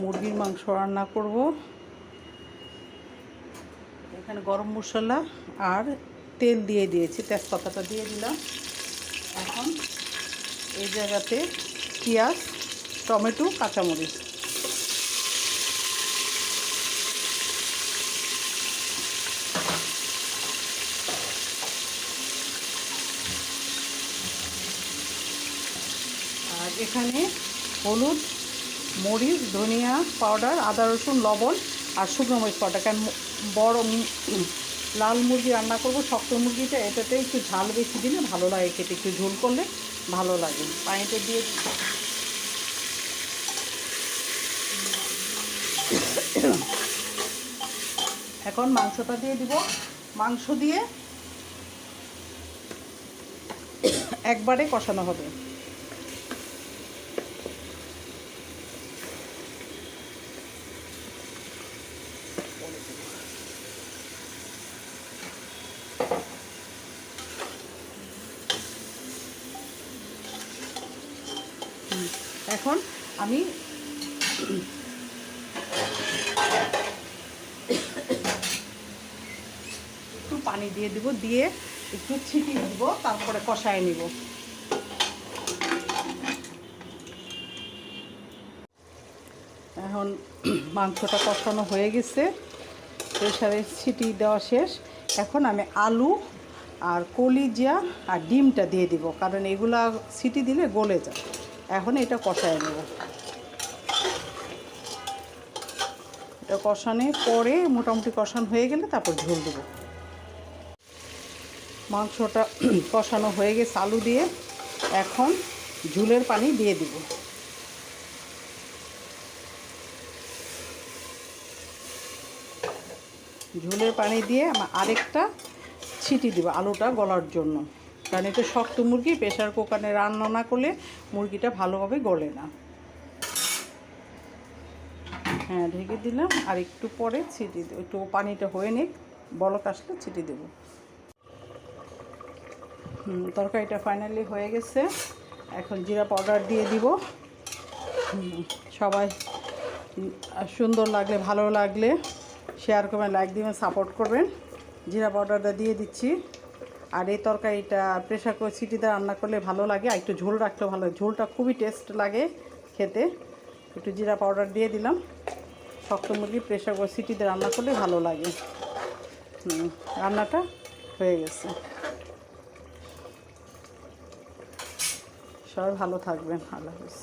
মুরগির মাংস রান্না করব। এখানে গরম মশলা আর তেল দিয়ে দিয়েছি, তেজপাতাটা দিয়ে দিলাম। এখন এই জায়গাতে পেঁয়াজ, টমেটো, কাঁচামরিচ। আর এখানে হলুদ মরিচ, ধনিয়া পাউডার, আদা রসুন, লবণ আর শুকনো মরিচ পাউডার। কারণ বড় লাল মুরগি রান্না করব, শক্ত মুরগিটা, এটাতে একটু ঝাল বেশি দিলে ভালো লাগে খেতে। একটু ঝোল করলে ভালো লাগে। পানিটা দিয়ে এখন মাংসটা দিয়ে দিব। মাংস দিয়ে একবারে কষানো হবে। এখন আমি একটু পানি দিয়ে দিব, দিয়ে একটু ছিটিয়ে দিব, তারপরে কষায় নিব। এখন মাংসটা কষানো হয়ে গেছে। প্রেশারে ছিটি দেওয়া শেষ। এখন আমি আলু আর কলিজা আর ডিমটা দিয়ে দিব, কারণ এগুলা সিটি দিলে গলে যায়। এখন এটা কষায় নেব। এটা কষানে পরে মোটামুটি কষানো হয়ে গেলে তারপর ঝোল দেবো। মাংসটা কষানো হয়ে গেছে আলু দিয়ে। এখন ঝুলের পানি দিয়ে দিব। ঝোলের পানি দিয়ে আরেকটা ছিটি দিব আলুটা গলার জন্য। কারণ এটা শক্ত মুরগি প্রেশার কুকারে রান্না না করলে মুরগিটা ভালোভাবে গলে না। হ্যাঁ ঢেকে দিলাম। আর একটু পরে ছিটি একটু পানিটা হয়ে নিক। বলক আসলে ছিটি দেবো। তরকারিটা ফাইনালি হয়ে গেছে। এখন জিরা পাউডার দিয়ে দিব। সবাই সুন্দর লাগলে, ভালো লাগলে শেয়ার করবেন লাইক দিবেন সাপোর্ট করবেন। জিরা পাউডারটা দিয়ে দিচ্ছি। আর এই তরকারিটা প্রেশার করে সিটিতে রান্না করলে ভালো লাগে। আর একটু ঝোল রাখলে ভালো ঝোলটা খুবই টেস্ট লাগে খেতে। একটু জিরা পাউডার দিয়ে দিলাম। শক্ত মুরগি প্রেশার করে সিটিতে রান্না করলে ভালো লাগে। রান্নাটা হয়ে গেছে। সবাই ভালো থাকবেন। আল্লাহ হাফিজ।